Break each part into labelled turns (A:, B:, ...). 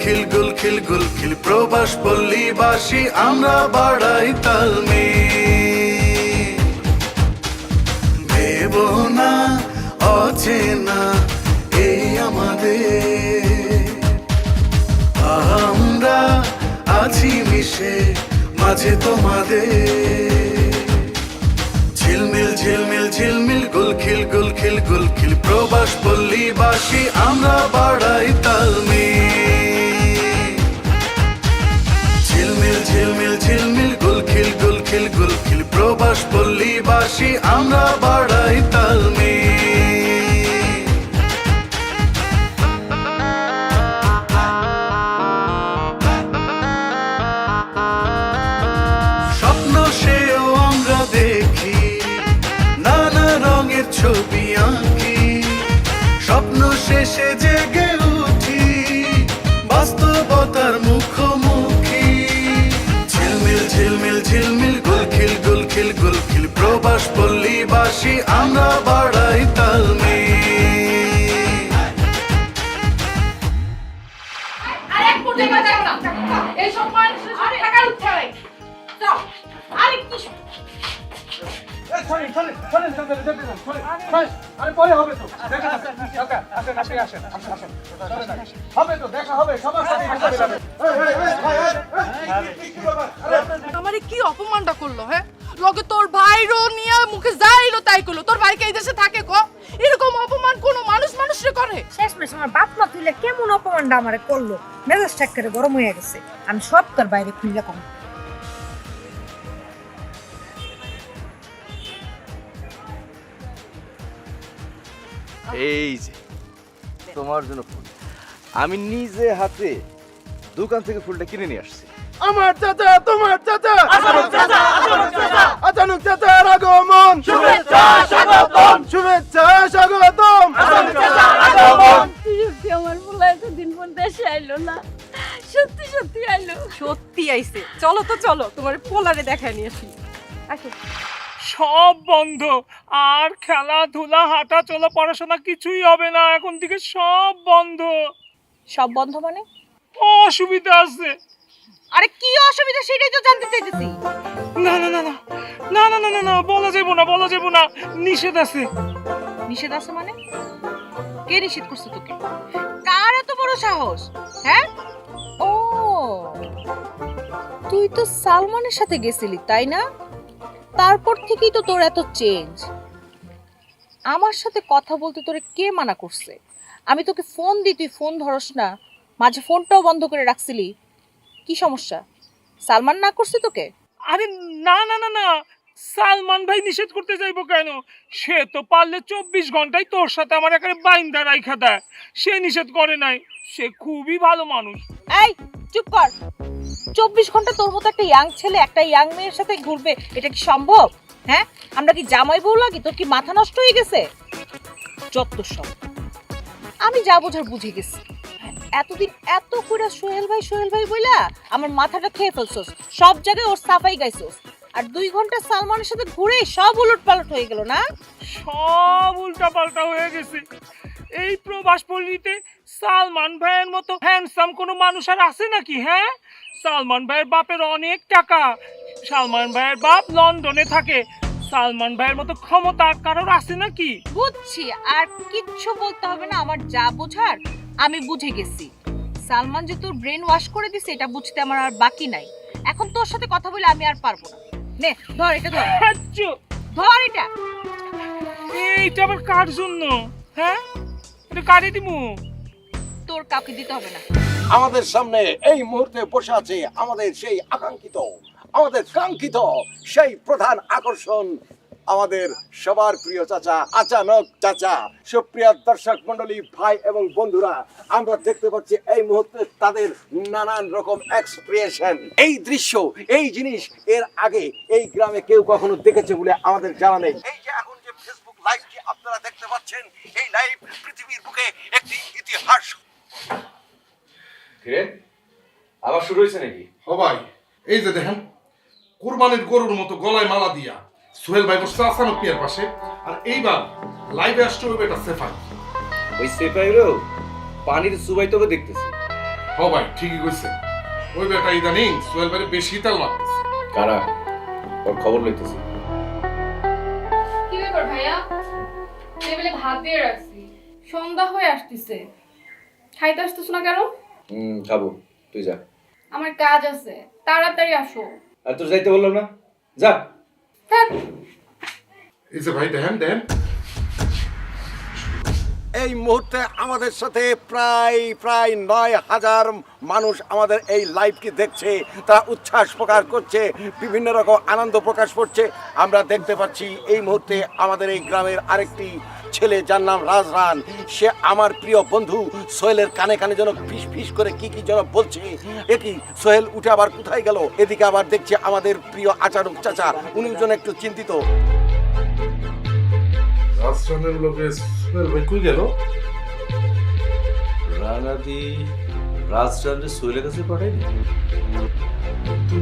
A: গুলখিল গুলখিল গুলখিল প্রবাস পল্লীবাসী আমরা বাড়াই তালমি না এই আমাদের। আমরা আছি মিশে, মাঝে তোমাদের। ঝিলমিল ঝিলমিল ঝিলমিল গুলখিল গুলখিল গুলখিল প্রবাস পল্লীবাসী আমরা বাড়াই পল্লীবাসী আমরা বাড়াই তালমি স্বপ্ন সেও আমরা দেখি, নানা রঙের ছবি আঁকি। স্বপ্ন শেষে জেগে খুশি আমরা বাড়াই
B: তাল
C: আমার কি অপমানটা করল হ্যাঁ লগে তোর ভাইরও নিয়ে মুখে যাইলো তাই করল। তোর ভাইকে এই দেশে থাকে কো? এরকম অপমান কোনো মানুষ মানুষরে করে?
D: শেষমেশ আমার বাপ মা তুইলে কেমন অপমানটা আমারে করল? মেজাজটা করে গরম হয়ে গেছে। আমি সব তোর বাইরে খুললে কম
E: এই যে তোমার জন্য ফুল। আমি নিজে হাতে দোকান থেকে ফুলটা কিনে নিয়ে আসছি।
B: আমার চাচা তোমার চাচা। আচানক চাচার আগমন। শুভেচ্ছা স্বাগতম। শুভেচ্ছা স্বাগতম।
F: আমার পোলা এতদিন পর দেশে আইলো না। সত্যি সত্যি আইলো।
C: সত্যি আইছে। চলো তো চলো তোমার পোলারে দেখায় নিয়ে আসি। আসো।
G: সব বন্ধ। আর খেলাধুলা হাঁটা চলা পড়াশোনা কিছুই হবে না। এখন থেকে সব বন্ধ।
D: সব বন্ধ মানে?
G: অসুবিধা আছে।
C: আরে কি অসুবিধা সেটাই তো জানতে চাইতেছি।
G: না না না না না না না না না বলা যাব না বলা যাব না নিষেধ আছে।
C: নিষেধ আছে মানে? কে নিষেধ করছে তোকে? কার এত বড় সাহস? হ্যাঁ?
D: ও তুই তো সালমানের সাথে গেছিলি তাই না? তারপর থেকেই তো তোর এত চেঞ্জ আমার সাথে কথা বলতে তোরে কে মানা করছে? আমি তোকে ফোন দিই তুই ফোন ধরস না। মাঝে ফোনটাও বন্ধ করে রাখছিলি। কি সমস্যা? সালমান না করছে তোকে?
G: আরে না না না না। সালমান ভাই নিষেধ করতে যাইবো কেন? সে তো পারলে চব্বিশ ঘন্টায় তোর সাথে আমার এখানে বাইন্দা রাইখা দেয়। সে নিষেধ করে নাই। সে খুবই ভালো মানুষ।
D: এই চুপ কর। চব্বিশ ঘণ্টা তোর মতো একটা ইয়াং ছেলে একটা ইয়াং মেয়ের সাথে ঘুরবে এটা কি সম্ভব? হ্যাঁ? আমরা কি জামাই বউ লাগি? তোর কি মাথা নষ্ট হয়ে গেছে? যত সব। আমি যা বোঝার বুঝে গেছি। এতদিন এত করে সোহেল ভাই সোহেল ভাই বইলা আমার মাথাটা খেয়ে ফেলছোস। সব জায়গায় ওর সাফাই গাইছোস। আর দুই ঘণ্টা সালমানের সাথে ঘুরে সব উলট পালট হয়ে গেল না?
G: সব উল্টা পাল্টা হয়ে গেছে। এই প্রবাস পল্লীতে সালমান ভাইয়ের মতো হ্যান্ডসাম কোনো মানুষ আর আছে নাকি হ্যাঁ? সালমান ভাইয়ের বাপের অনেক টাকা। সালমান ভাইয়ের বাপ লন্ডনে থাকে। সালমান ভাইয়ের মতো ক্ষমতা কারোর আছে নাকি?
D: বুঝছি আর কিচ্ছু বলতে হবে না। আমার যা বোঝার আমি বুঝে গেছি। সালমান যে তোর ব্রেন ওয়াশ করে দিছে এটা বুঝতে আমার আর বাকি নাই। এখন তোর সাথে কথা বলে আমি আর পারব না। নে ধর এটা ধর।
G: আচ্ছা,
D: ধর এটা।
G: এইটা আবার কার জন্য? হ্যাঁ? এটা কারে দিমু?
D: তোর কাউকে দিতে হবে না।
H: আমাদের সামনে এই মুহূর্তে বসে আছে আমাদের সেই আকাঙ্ক্ষিত আমাদের কাঙ্ক্ষিত সেই প্রধান আকর্ষণ আমাদের সবার প্রিয় চাচা আচানক চাচা। সুপ্রিয় দর্শক মন্ডলী ভাই এবং বন্ধুরা আমরা দেখতে পাচ্ছি এই মুহূর্তে তাদের নানান রকম এক্সপ্রেশন এই দৃশ্য এই জিনিস এর আগে এই গ্রামে কেউ কখনো দেখেছে বলে আমাদের জানা নেই। এই যে এখন যে ফেসবুক লাইভটি আপনারা দেখতে পাচ্ছেন এই লাইভ পৃথিবীর বুকে একটি ইতিহাস।
E: কিরে? আবার শুরু হয়েছে নাকি?
I: সবাই এই যে দেখেন কোরবানির গরুর মতো গলায় মালা দিয়া সোহেল ভাই বসছে আসানক পিয়ার পাশে। আর এইবার লাইভে আসছে ওই বেটা সেফাই।
E: ওই সেফাইরও পানির সুবাই তোকে দেখতেছি।
I: হ ভাই ঠিকই কইছে। ওই বেটা ইদানিং সোহেল ভাইরে বেশি তাল মারতেছে।
J: কারা? ওর খবর লইতেছে।
B: কি ব্যাপার ভাইয়া? টেবিলে ভাত দিয়ে রাখছি। সন্ধ্যা হয়ে আসতেছে। খাইতে আসতেছ না কেন?
J: হুম খাব। তুই যা।
B: আমার কাজ আছে। তাড়াতাড়ি আসো।
J: আর তোর যাইতে বললাম না? যা।
I: এই যে ভাই দেখেন দেখেন
H: এই মুহূর্তে আমাদের সাথে প্রায় প্রায় নয় হাজার মানুষ আমাদের এই লাইভকে দেখছে তারা উচ্ছ্বাস প্রকাশ করছে বিভিন্ন রকম আনন্দ প্রকাশ করছে। আমরা দেখতে পাচ্ছি এই মুহূর্তে আমাদের এই গ্রামের আরেকটি ছেলে যার নাম রাজরান সে আমার প্রিয় বন্ধু সোহেলের কানে কানে যেন ফিস ফিস করে কি কি যেন বলছে। একই সোহেল উঠে আবার কোথায় গেল? এদিকে আবার দেখছে আমাদের প্রিয় আচারক চাচা উনি যেন একটু চিন্তিত।
I: রাজস্থানের লোকে সোহেল ভাই কই গেল?
J: রানাদি রাজচন্দ্র সোহেলের কাছে পাঠাইনি
I: তো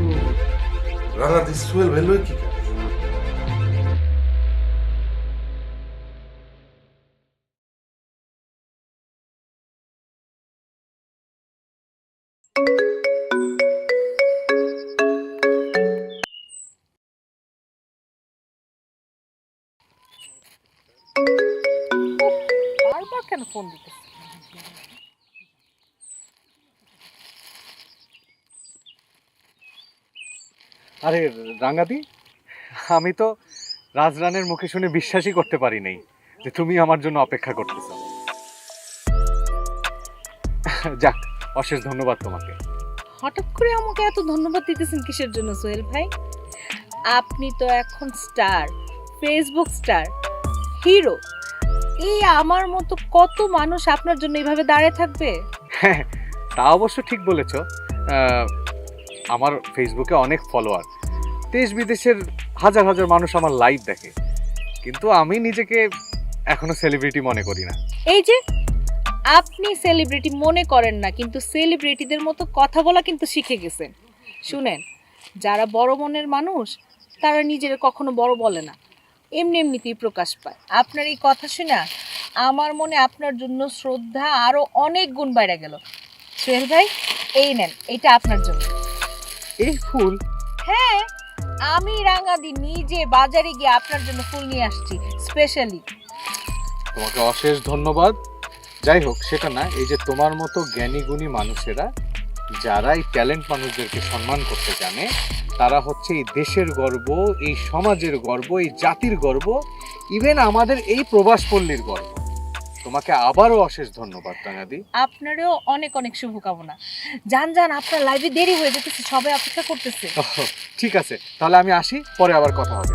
I: রাঙাতি সোহেল ভাই লই কি কাজ?
D: ফোন দিতেছে।
E: আরে রাঙ্গাদি আমি তো রাজরানের মুখে শুনে বিশ্বাসই করতে পারি নাই যে তুমি আমার জন্য অপেক্ষা করতেছো। যাক অশেষ ধন্যবাদ তোমাকে।
D: হঠাৎ করে আমাকে এত ধন্যবাদ দিতেছেন কিসের জন্য সোহেল ভাই? আপনি তো এখন স্টার ফেসবুক স্টার হিরো। এই আমার মতো কত মানুষ আপনার জন্য এইভাবে দাঁড়িয়ে থাকবে?
E: হ্যাঁ তা অবশ্য ঠিক বলেছ। আমার ফেসবুকে অনেক ফলোয়ার দেশ বিদেশের হাজার হাজার মানুষ আমার লাইভ দেখে। কিন্তু আমি নিজেকে এখনও সেলিব্রিটি মনে করি না।
D: এই যে আপনি সেলিব্রিটি মনে করেন না কিন্তু সেলিব্রিটিদের মতো কথা বলা কিন্তু শিখে গেছেন। শুনেন যারা বড় মনের মানুষ তারা নিজের কখনো বড় বলে না। এমনি এমনিতেই প্রকাশ পায়। আপনার এই কথা শুনে আমার মনে আপনার জন্য শ্রদ্ধা আরও অনেক গুণ বাইরে গেল। সোহেল ভাই এই নেন এটা আপনার জন্য।
E: এই ফুল?
D: হ্যাঁ আমি রাঙাদি নিজে বাজারে গিয়ে আপনার জন্য ফুল নিয়ে আসছি স্পেশালি
E: তোমাকে অশেষ ধন্যবাদ। যাই হোক সেটা না এই যে তোমার মতো জ্ঞানী গুণী মানুষেরা যারা এই ট্যালেন্ট মানুষদেরকে সম্মান করতে জানে তারা হচ্ছে এই দেশের গর্ব এই সমাজের গর্ব এই জাতির গর্ব ইভেন আমাদের এই প্রবাসপল্লীর গর্ব। তোমাকে আবারও অশেষ ধন্যবাদ টাঙ্গাদি
D: আপনারও অনেক অনেক শুভকামনা। যান যান আপনার লাইভে দেরি হয়ে যেতেছে সবাই অপেক্ষা করতেছে।
E: ঠিক আছে তাহলে আমি আসি পরে আবার কথা হবে।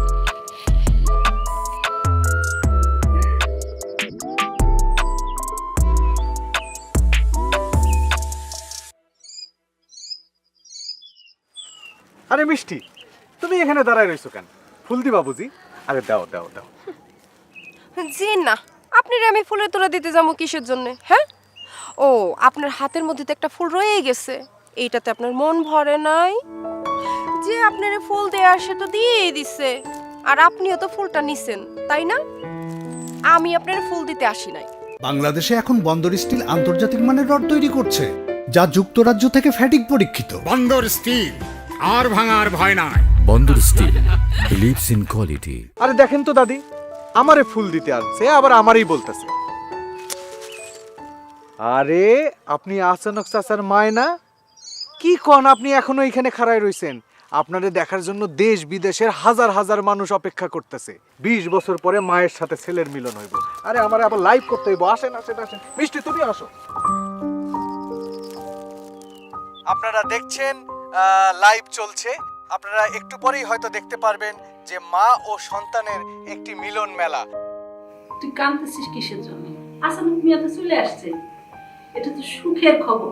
E: আরে মিষ্টি তুমি এখানে দাঁড়ায় রইছো কেন? ফুল দিবা বুঝি? আরে দাও দাও দাও।
K: জি না আপনি আমি ফুলের তোড়া দিতে যাব কিসের জন্য হ্যাঁ? ও আপনার হাতের মধ্যে তো একটা ফুল রয়ে গেছে এইটাতে আপনার মন ভরে নাই। যে আপনার ফুল দেয়া সে তো দিয়েই দিছে আর আপনিও তো ফুলটা নিছেন তাই না? আমি আপনার ফুল দিতে আসি নাই।
L: বাংলাদেশে এখন বন্দর স্টিল আন্তর্জাতিক মানের রড তৈরি করছে যা যুক্তরাজ্য থেকে ফ্যাটিক পরীক্ষিত।
M: বন্দর স্টিল। আর ভাঙার ভয় নাই।
L: বন্দর স্টিল বিলিভস ইন কোয়ালিটি
E: আরে দেখেন তো দাদি আমারে ফুল দিতে আসছে আবার আমারই বলতেছে। আরে আপনি আচানক চাচার মায় না কি কন আপনি এখনও এখানে খাড়ায় রইছেন? আপনারে দেখার জন্য দেশ বিদেশের হাজার হাজার মানুষ অপেক্ষা করতেছে। বিশ বছর পরে মায়ের সাথে ছেলের মিলন হইব। আরে আমার আবার লাইভ করতে হইব। আসেন আসেন আসেন। মিষ্টি তুমি আসো। আপনারা দেখছেন লাইভ চলছে। আপনারা একটু পরেই হয়তো দেখতে পারবেন যে মা ও সন্তানের একটি মিলন মেলা।
F: তুই কাঁদতেছিস কিসের জন্য? আসানুক মিয়া তো চলে আসছে। এটা তো সুখের খবর।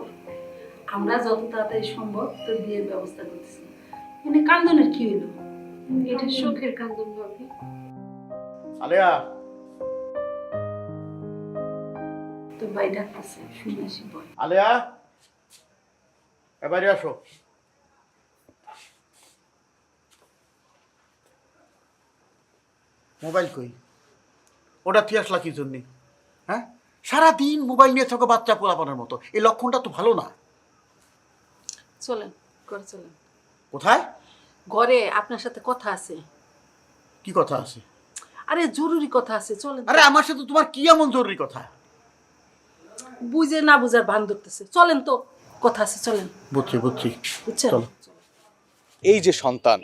F: আমরা যত তাড়াতাড়ি সম্ভব তোর বিয়ের ব্যবস্থা করতেছি। মানে কান্দনের কি হইল? এটা সুখের কান্দন ভাবি
H: আলেয়া।
F: তোর ভাই ডাকতেছে শুনে আসি বল।
H: আলেয়া। এবারে আসো।
M: মোবাইল কই? ওটা তুই আসলা কি জন্যে? হ্যাঁ? সারাদিন মোবাইল নিয়ে থাকো বাচ্চা পোলাপানের মতো। এই লক্ষণটা তো ভালো না।
F: চলেন ঘরে চলেন।
M: কোথায়?
F: ঘরে আপনার সাথে কথা আছে।
M: কি কথা আছে?
F: আরে জরুরি কথা আছে চলেন।
M: আরে আমার সাথে তোমার কি এমন জরুরি কথা?
F: বুঝে না বুঝার ভান ধরতেছে। চলেন তো কথা আছে চলেন।
M: বুঝছি বুঝছি।
F: বুঝছেন?
M: চলো।
E: এই যে সন্তান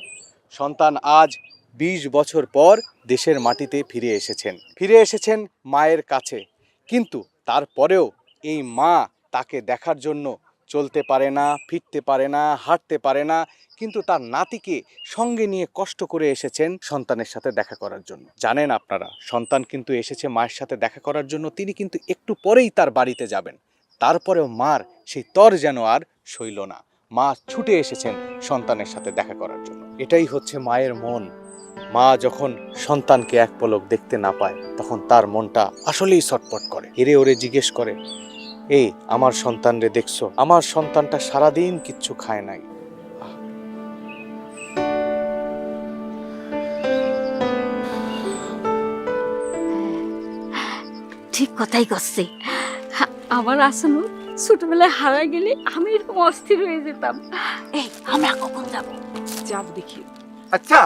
E: সন্তান আজ ২০ বছর পর দেশের মাটিতে ফিরে এসেছেন। ফিরে এসেছেন মায়ের কাছে। কিন্তু তারপরেও এই মা তাকে দেখার জন্য চলতে পারে না, ফিরতে পারে না, হাঁটতে পারে না। কিন্তু তার নাতিকে সঙ্গে নিয়ে কষ্ট করে এসেছেন সন্তানের সাথে দেখা করার জন্য। জানেন আপনারা, সন্তান কিন্তু এসেছে মায়ের সাথে দেখা করার জন্য। তিনি কিন্তু একটু পরেই তার বাড়িতে যাবেন। তারপরেও মার সেই তর যেন আর সইল না। মা ছুটে এসেছেন সন্তানের সাথে দেখা করার জন্য। এটাই হচ্ছে মায়ের মন। মা যখন সন্তানকে এক পলক দেখতে না পায় তখন তার মনটা আসলেই ছটপট করে হেরে ওরে জিজ্ঞেস করে এই আমার সন্তান রে দেখছ আমার সন্তানটা সারাদিন কিচ্ছু খায় নাই।
N: ঠিক কথাই করছে আমার আসানো ছোটবেলায় হারা গেলে আমি এরকম অস্থির হয়ে যেতাম। এই আমরা কখন যাব?
K: যাব দেখি।
H: আচ্ছা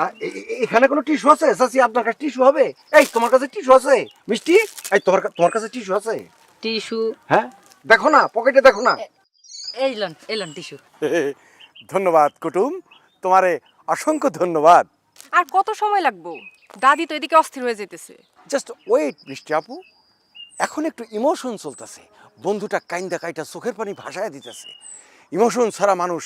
H: এখানে কোনো টিস্যু আছে? চাচি আপনার কাছে টিস্যু হবে? এই তোমার কাছে টিস্যু আছে? মিষ্টি? এই তোমার তোমার কাছে টিস্যু আছে?
D: টিস্যু।
H: হ্যাঁ? দেখো না পকেটে দেখো না।
D: এইলন এইলন টিস্যু।
H: ধন্যবাদ কুটুম। তোমারে অসংখ্য ধন্যবাদ।
K: আর কত সময় লাগবো? দাদি তো এদিকে অস্থির হয়ে যেতেছে।
H: জাস্ট ওয়েট মিষ্টি আপু। এখন একটু ইমোশন চলতেছে। বন্ধুটা কাইন্দা কাইটা চোখের পানি ভাসায় দিতেছে। ইমোশন ছাড়া মানুষ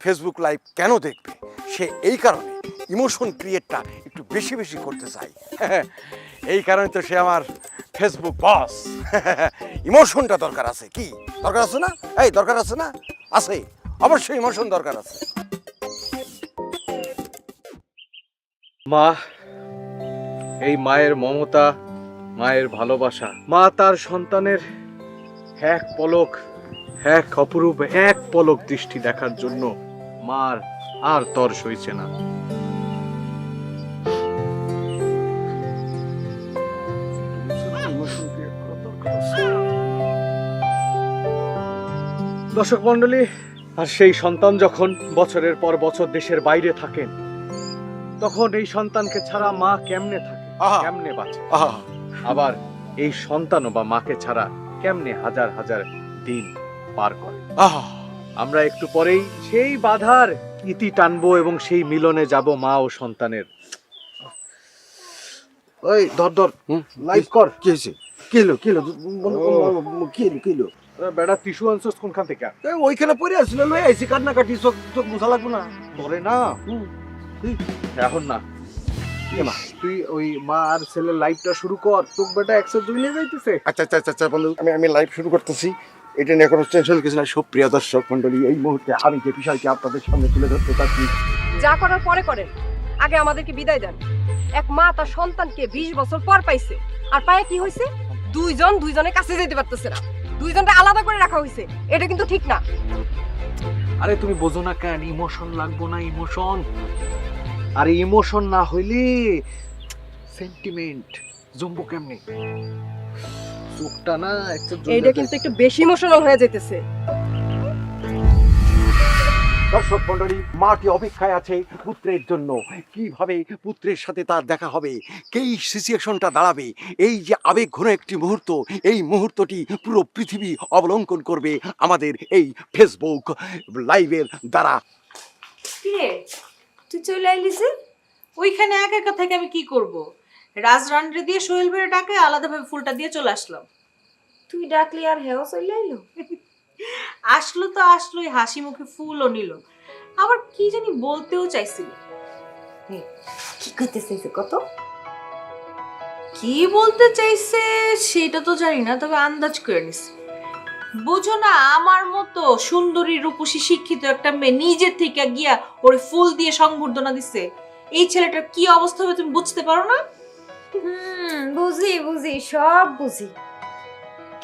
H: ফেসবুক লাইভ কেন দেখবে? সে এই কারণে। ইমোশন ক্রিয়েটটা একটু বেশি বেশি করতে চাই। এই কারণে তো সে আমার ফেসবুক বস ইমোশনটা দরকার আছে। কি? দরকার আছে না? এই, দরকার আছে না? আছে। অবশ্যই ইমোশন দরকার আছে।
E: মা, এই মায়ের মমতা, মায়ের ভালোবাসা। মা তার সন্তানের এক পলক, এক অপরূপ, এক পলক দৃষ্টি দেখার জন্য মার আর তর সইছে না। দর্শক মন্ডলী আর সেই সন্তান যখন বছরের পর বছর দেশের বাইরে থাকেন তখন এই সন্তানকে ছাড়া মা কেমনে থাকে? কেমনে বাঁচে? আবার এই সন্তানও বা মাকে ছাড়া কেমনে হাজার হাজার দিন পার করে?
H: আহা।
E: আমরা একটু পরেই সেই বাধার ইতি টানবো এবং সেই মিলনে যাব মা ও সন্তানের।
H: ওই ধর ধর। লাইভ কর। কি হয়েছে? কিলো কিলো কিলো কিলো
E: বেড়া টিস্যু আনছস কোনখান থেকে?
H: ওইখানে পড়ে আসছিল লই আইছি কান্না কাটি চোখ চোখ মুছা লাগবো না।
E: ধরে না। এখন না। তুই ওই মা আর ছেলের লাইভটা শুরু কর তোক বেটা একশো দুই নিয়ে যাইতেছে।
H: আচ্ছা আচ্ছা আচ্ছা, আচ্ছা বন্ধু আমি আমি লাইভ শুরু করতেছি। এটা নিয়ে কোনো টেনশন কিছু না সুপ্রিয় দর্শক মন্ডলী এই মুহূর্তে আমি যে বিষয়টি আপনাদের সামনে তুলে ধরতে চাচ্ছি
K: যা করার পরে করেন। আগে আমাদেরকে বিদায় দেন। এক মা তার সন্তানকে বিশ বছর পর পাইছে। আর পায়ে কি হয়েছে দুইজন দুইজনের কাছে যেতে পারতেছে না। দুইজনটা আলাদা করে রাখা হয়েছে এটা কিন্তু ঠিক না।
E: আরে তুমি বোঝো না কেন ইমোশন লাগবো না ইমোশন। আরে ইমোশন না হইলে সেন্টিমেন্ট জম্বো কেমনে? চোখটা না
K: এটা কিন্তু একটু বেশি ইমোশনাল হয়ে যেতেছে
H: দর্শক মন্ডলী মাটি অপেক্ষায় আছে পুত্রের জন্য। কীভাবে পুত্রের সাথে তার দেখা হবে? কেই সিচুয়েশনটা দাঁড়াবে? এই যে আবেগ ঘন একটি মুহূর্ত এই মুহূর্তটি পুরো পৃথিবী অবলম্বন করবে আমাদের এই ফেসবুক লাইভের দ্বারা।
N: তুই চলে আইলি যে?
D: ওইখানে একা একা থেকে আমি কি করব? রাজ রান্ডে দিয়ে সোহেল ভাইয়ের ডাকে আলাদাভাবে ফুলটা দিয়ে চলে আসলাম।
N: তুই ডাকলি আর হেও চলে আইলো
D: আসলো তো আসলোই হাসি মুখে ফুলও নিল। আবার কি জানি বলতেও চাইছিল।
N: কি করতে চাইছে কত?
D: কি বলতে চাইছে সেটা তো জানি না তবে আন্দাজ করে নিছি। বুঝো না আমার মতো সুন্দরী রূপসী শিক্ষিত একটা মেয়ে নিজের থেকে গিয়া ওরে ফুল দিয়ে সংবর্ধনা দিছে। এই ছেলেটার কি অবস্থা হবে তুমি বুঝতে পারো না?
N: হুম বুঝি বুঝি সব বুঝি।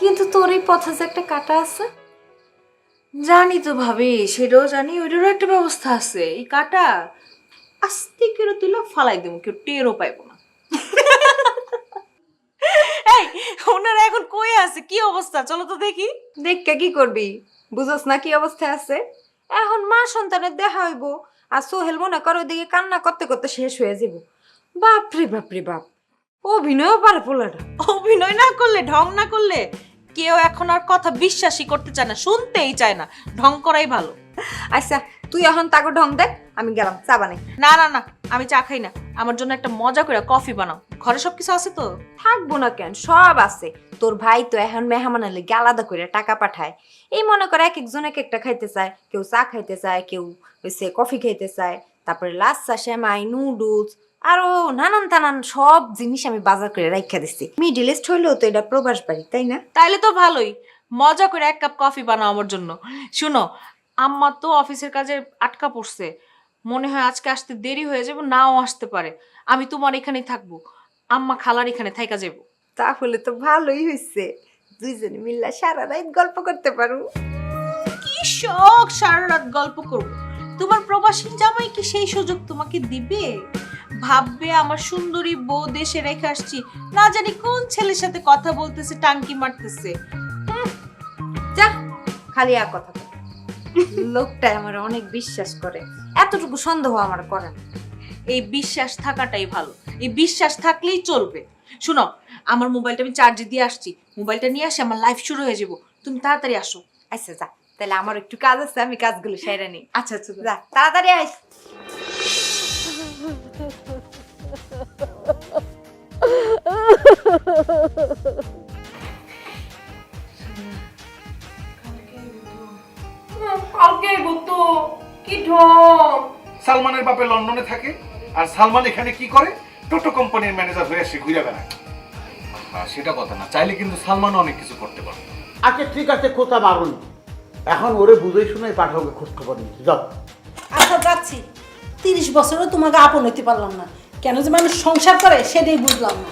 N: কিন্তু তোর এই পথে যে একটা কাটা আছে?
D: জানি তো ভাবি সেটাও জানি ওইটারও একটা ব্যবস্থা আছে। এই কাটা আস্তে করে তুলে ফালাই দেবো কেউ টেরও পাইবো না। এই ওনারা এখন কই আছে? কি অবস্থা? চলো তো দেখি।
K: দেখকে কি করবি? বুঝোস না কি অবস্থায় আছে?
O: এখন মা সন্তানের দেখা হইব আর সোহেল মনে করো ওদিকে কান্না করতে করতে শেষ হয়ে যাব বাপরে বাপরে বাপ। অভিনয়ও পারে পোলাটা।
D: অভিনয় না করলে ঢং না করলে কেউ এখন আর কথা বিশ্বাসই করতে চায় না শুনতেই চায় না। ঢং করাই ভালো।
O: আচ্ছা তুই এখন তাকে ঢং দেখ আমি গেলাম চা বানাই।
D: না না না আমি চা খাই না। আমার জন্য একটা মজা করে কফি বানাও। ঘরে সবকিছু আছে তো?
O: থাকব না কেন সব আছে। তোর ভাই তো এখন মেহমান আলে আলাদা করে টাকা পাঠায়। এই মনে করে এক একজন এক একটা খাইতে চায়। কেউ চা খাইতে চায় কেউ হচ্ছে কফি খাইতে চায়। তারপরে লাচ্ছা সেমাই নুডলস আরও নানান তানান সব জিনিস আমি বাজার করে রাখা দিচ্ছি মিডিল ইস্ট হইলেও তো এটা প্রবাস বাড়ি তাই না?
D: তাইলে তো ভালোই। মজা করে এক কাপ কফি বানাও আমার জন্য। শুনো আম্মা তো অফিসের কাজে আটকা পড়ছে। মনে হয় আজকে আসতে দেরি হয়ে যাবে নাও আসতে পারে। আমি তোমার এখানেই থাকব। আম্মা খালার এখানে থাইকা যাব
O: তাহলে তো ভালোই হয়েছে দুইজনে মিল্লা সারা রাত গল্প করতে পারো।
D: কি শখ সারা রাত গল্প করব। তোমার প্রবাসী জামাই কি সেই সুযোগ তোমাকে দিবে? ভাববে আমার সুন্দরী বউ দেশে রেখে আসছি। না জানি কোন ছেলের সাথে কথা বলতেছে টাঙ্কি মারতেছে।
O: যা খালি এক কথা। লোকটা আমার অনেক বিশ্বাস করে। এতটুকু সন্দেহ আমার করে না।
D: এই বিশ্বাস থাকাটাই ভালো। এই বিশ্বাস থাকলেই চলবে। শুনো আমার মোবাইলটা আমি চার্জে দিয়ে আসছি। মোবাইলটা নিয়ে আসি আমার লাইফ শুরু হয়ে যাব। তুমি তাড়াতাড়ি আসো।
O: আচ্ছা যা। তাহলে আমার একটু কাজ আছে আমি কাজগুলো সেরে নিই।
D: আচ্ছা আচ্ছা।
O: যা তাড়াতাড়ি আস
I: সালমানের বাপে লন্ডনে থাকে আর সালমান এখানে কি করে? টোটো কোম্পানির ম্যানেজার হয়ে সে ঘুরে বেড়ায়।
E: সেটা কথা না চাইলে কিন্তু সালমানও অনেক কিছু করতে পারে
M: আচ্ছা ঠিক আছে কোথা মারুন। এখন ওরে বুঝে শুনে পাঠাবে খোঁজ খবর নিতে যাও।
F: আচ্ছা যাচ্ছি। তিরিশ বছরও তোমাকে আপন হইতে পারলাম না। কেন যে মানুষ সংসার করে সেটাই বুঝলাম না।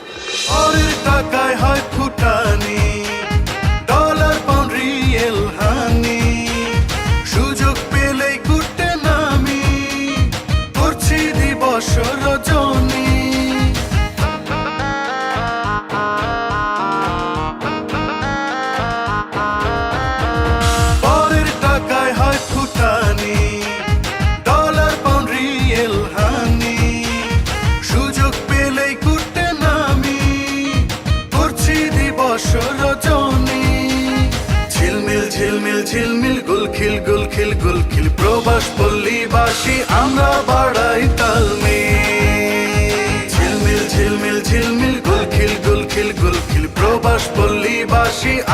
A: টাকায় হয় ফুটানি।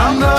A: আমরা